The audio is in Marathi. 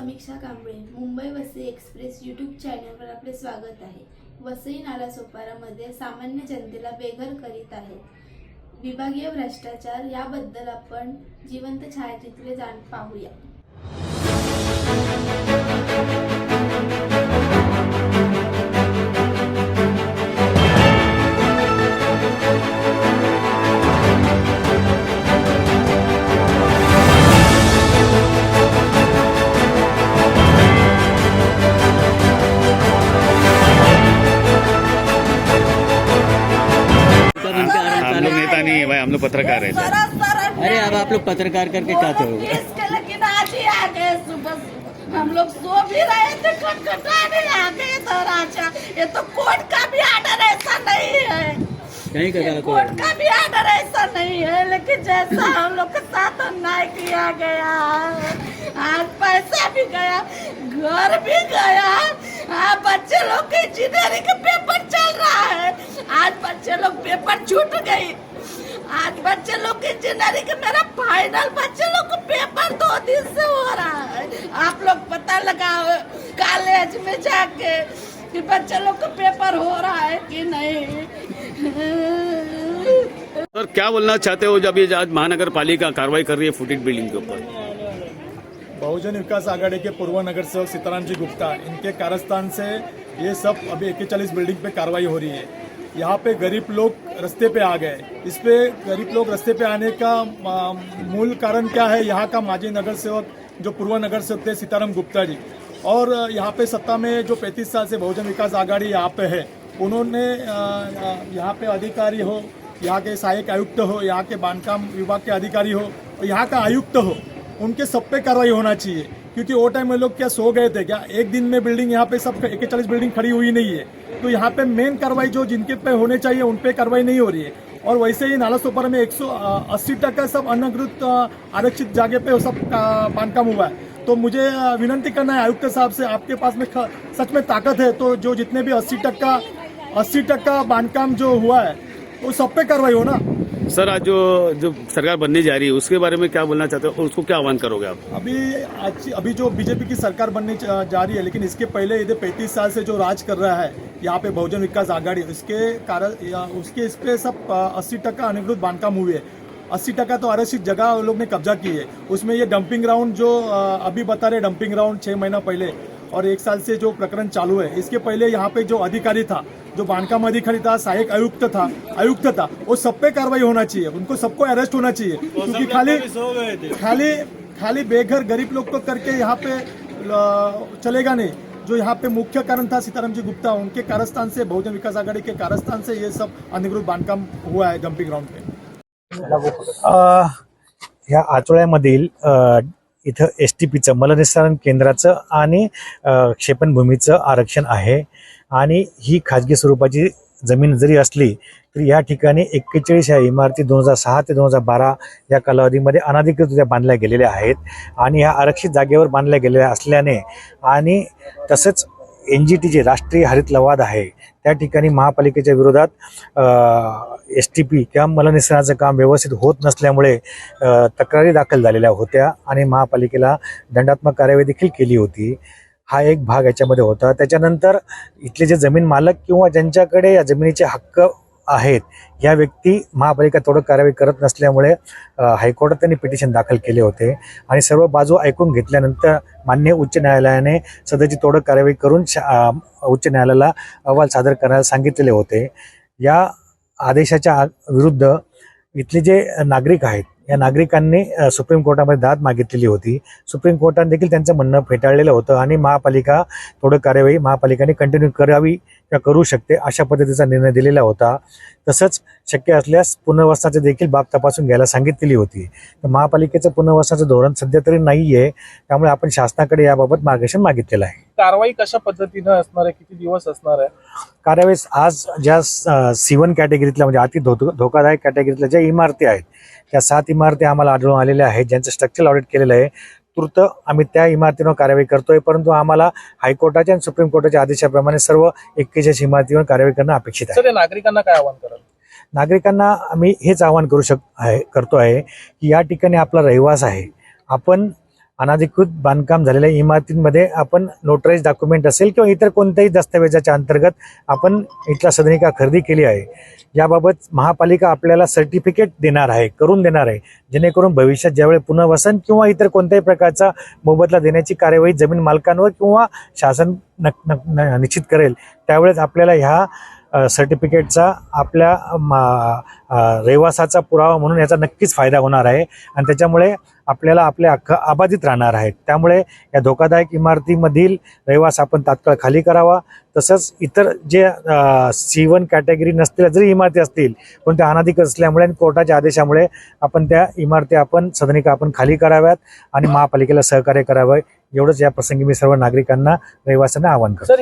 समीक्षा कांबळे मुंबई वसई एक्सप्रेस यूट्यूब चॅनलवर आपले स्वागत आहे. वसई नालासोपारामध्ये सामान्य जनतेला बेघर करीत आहेत. विभागीय भ्रष्टाचार याबद्दल आपण जिवंत छायाचित्रे जाण पाहूया. भाई हम लोग पत्रकार है। अरे अब आप लोग पत्रकार करके क्या करोगे? इसके लेकिन आज ही आ गए सुबह हम लोग सो भी रहे थे खटखटाने आ गए तो राजा ये तो कोर्ट का भी आर्डर ऐसा नहीं है। कहीं का कोर्ट का भी आर्डर ऐसा नहीं है लेकिन जैसा हम लोग के साथ अन्याय किया गया आज पैसा भी गया घर भी गया हाँ बच्चे लोग के इंजीनियरिंग का पेपर चल रहा है। आज बच्चे लोग पेपर छूट गई आज बच्चे लोग के इंजीनियरिंग का मेरा फाइनल बच्चे लोग को पेपर दो दिन से हो रहा है। आप लोग पता लगाओ कॉलेज में जाके कि बच्चे लोग को पेपर हो रहा है कि नहीं? सर क्या बोलना चाहते हो जब ये आज महानगर पालिका कार्रवाई कर रही है फुटेज बिल्डिंग के ऊपर? बहुजन विकास आघाड़ी के पूर्व नगर सेवक सीताराम जी गुप्ता इनके कारस्थान से ये सब अभी इक्कीचालीस बिल्डिंग पे कार्रवाई हो रही है। यहाँ पे गरीब लोग रास्ते पे आ गए। इस पे गरीब लोग रास्ते पे आने का मूल कारण क्या है? यहाँ का माजी नगर सेवक, जो पूर्व नगर सेवक थे, सीताराम गुप्ता जी। और यहाँ पे सत्ता में जो पैंतीस साल से बहुजन विकास आघाड़ी यहाँ पे है, उन्होंने यहाँ पे अधिकारी हो, यहाँ के सहायक आयुक्त हो, यहाँ के बांधकाम विभाग के अधिकारी हो, और यहाँ का आयुक्त हो, उनके सब पे कार्रवाई होना चाहिए। क्योंकि वो टाइम में लोग क्या सो गए थे क्या? एक दिन में बिल्डिंग यहाँ पे सब एक इक्कीचालीस बिल्डिंग खड़ी हुई नहीं है। तो यहाँ पे मेन कार्रवाई जो जिनके पे होने चाहिए, उन पे कार्रवाई नहीं हो रही है। और वैसे ही नाला सोपारा में एक टका सब अनधिकृत आरक्षित जागे पे सब बांधकाम हुआ है। तो मुझे विनंती करना है आयुक्त साहब से, आपके पास में सच में ताकत है तो जो जितने भी अस्सी टक्का अस्सी टक्का बांधकाम जो हुआ है, वो सब पे कार्रवाई हो ना? सर, आज जो जो सरकार बनने जा रही है, उसके बारे में क्या बोलना चाहते हो? और उसको क्या आह्वान करोगे आप? अभी, आज, अभी जो बीजेपी की सरकार बनने जा रही है, लेकिन इसके पहले यदि पैंतीस साल से जो राज कर रहा है, यहाँ पे बहुजन विकास आघाड़ी उसके कारण उसके, इस पे सब अस्सी टका अनधिकृत बांधकाम हुए है। अस्सी टका तो आरक्षित जगह लोग ने कब्जा की है। उसमें ये डंपिंग ग्राउंड जो अभी बता रहे डंपिंग ग्राउंड छः महीना पहले, और एक साल से जो प्रकरण चालू है, इसके पहले यहाँ पे जो अधिकारी था जो बांधकाम अधिकारी था सहायक आयुक्त था आयुक्त था वो सब पे कार्रवाई होना चाहिए। उनको सबको अरेस्ट होना चाहिए। क्योंकि खाली खाली खाली बेघर गरीब लोग को करके यहाँ पे चलेगा नहीं। जो यहाँ पे मुख्य कारण था सीताराम जी गुप्ता उनके कारस्थान से बहुजन विकास आघाड़ी के कारस्थान से ये सब अनधिकृत बांधकाम हुआ है डंपिंग ग्राउंड पे। अ, ह्या आचोळ्यामधील इथं एस टी पीचं मलनिस्सारण केंद्राचं आणि क्षेपणभूमीचं आरक्षण आहे. आणि ही खाजगी स्वरूपाची जमीन जरी असली तरी या ठिकाणी एक्केचाळीस ह्या इमारती दोन हजार सहा ते दोन हजार बारा या कालावधीमध्ये अनाधिकृत बांधल्या गेलेल्या आहेत आणि ह्या आरक्षित जागेवर बांधल्या गेलेल्या असल्याने आणि तसंच एन जी टी जे राष्ट्रीय हरित लवाद आहे त्या ठिकाणी महापालिकेच्या विरोधात एस टी पी किंवा मलनिस्सरणाचं काम व्यवस्थित होत नसल्यामुळे तक्रारी दाखल झालेल्या होत्या आणि महापालिकेला दंडात्मक कार्यवाही देखील केली होती. हा एक भाग याच्यामध्ये होता. त्याच्यानंतर इथले जे जमीन मालक किंवा ज्यांच्याकडे या जमिनीचे हक्क आहेत या व्यक्ती महापालिका तोडक कारवाई करत नसल्यामुळे हायकोर्टात त्यांनी पिटिशन दाखल केले होते. आणि सर्व बाजू ऐकून घेतल्यानंतर मान्य उच्च न्यायालयाने सदरची तोडक कारवाई करून शा- उच्च न्यायालयाला अहवाल सादर करायला सांगितलेले होते. या आदेशाच्या आ- विरुद्ध इथले जे नागरिक आहेत या नागरिकांनी सुप्रीम कोर्टामध्ये दाद मागितलेली होती. सुप्रीम कोर्टाने देखील त्यांचं म्हणणं फेटाळलेलं होतं आणि महापालिका थोडं कार्यवाही महापालिकेने कंटिन्यू करावी किंवा करू शकते अशा पद्धतीचा निर्णय दिलेला होता. तसंच शक्य असल्यास पुनर्वसनाचे देखील बाब तपासून घ्यायला सांगितलेली होती. तर महापालिकेचं पुनर्वसनाचं धोरण सध्या तरी नाही आहे त्यामुळे आपण शासनाकडे याबाबत मार्गदर्शन मागितलेलं आहे. कारवाई कशा पद्धतीनं असणार आहे? किती दिवस असणार आहे? कार्यवाही आज ज्या सी वन कॅटेगरीतल्या म्हणजे अति धो धोकादायक कॅटेगरीतल्या ज्या इमारती आहेत त्या सात इमारती आम्हाला आढळून आलेल्या आहेत ज्यांचं स्ट्रक्चर ऑडिट केलेलं आहे. तूर्त आम्ही त्या इमारतींवर कारवाई करतोय परंतु आम्हाला हायकोर्टाच्या आणि सुप्रीम कोर्टाच्या आदेशाप्रमाणे सर्व एक्केचाळीस इमारतीवर कारवाई करणं अपेक्षित आहे. सर नागरिकांना काय आवाहन कराल? नागरिकांना आम्ही हेच आवाहन करू शक आहे करतो आहे की या ठिकाणी आपला रहिवास आहे. आपण अनाधिकृत बांधकाम झालेल्या इमारतींमध्ये आपण नोटराईज डॉक्युमेंट असेल किंवा इतर कोणत्याही दस्तावेजाच्या अंतर्गत आपण इथला सदनिका खरेदी केली आहे. याबाबत महापालिका आपल्याला सर्टिफिकेट देणार आहे करून देणार आहे. जेणेकरून भविष्यात ज्यावेळी पुनर्वसन किंवा इतर कोणत्याही प्रकारचा मोबदला देण्याची कार्यवाही जमीन मालकांवर किंवा शासन नक, न, न- निश्चित करेल त्यावेळेस आपल्याला ह्या सर्टिफिकेटचा आपल्या रहिवासाचा पुरावा म्हणून याचा नक्कीच फायदा होणार आहे. आणि त्याच्यामुळे आपल्याला आपले अख्ख अबाधित राहणार आहेत. त्यामुळे या धोकादायक इमारतीमधील रहिवास आपण तात्काळ खाली करावा. तसंच इतर जे सी वन कॅटेगरी नसतील जरी इमारती असतील पण त्या अनाधिकृत असल्यामुळे आणि कोर्टाच्या आदेशामुळे आपण त्या इमारती आपण सदनिका आपण खाली कराव्यात आणि महापालिकेला सहकार्य करावं. एवढंच या प्रसंगी मी सर्व नागरिकांना रहिवाशांना आवाहन करतो.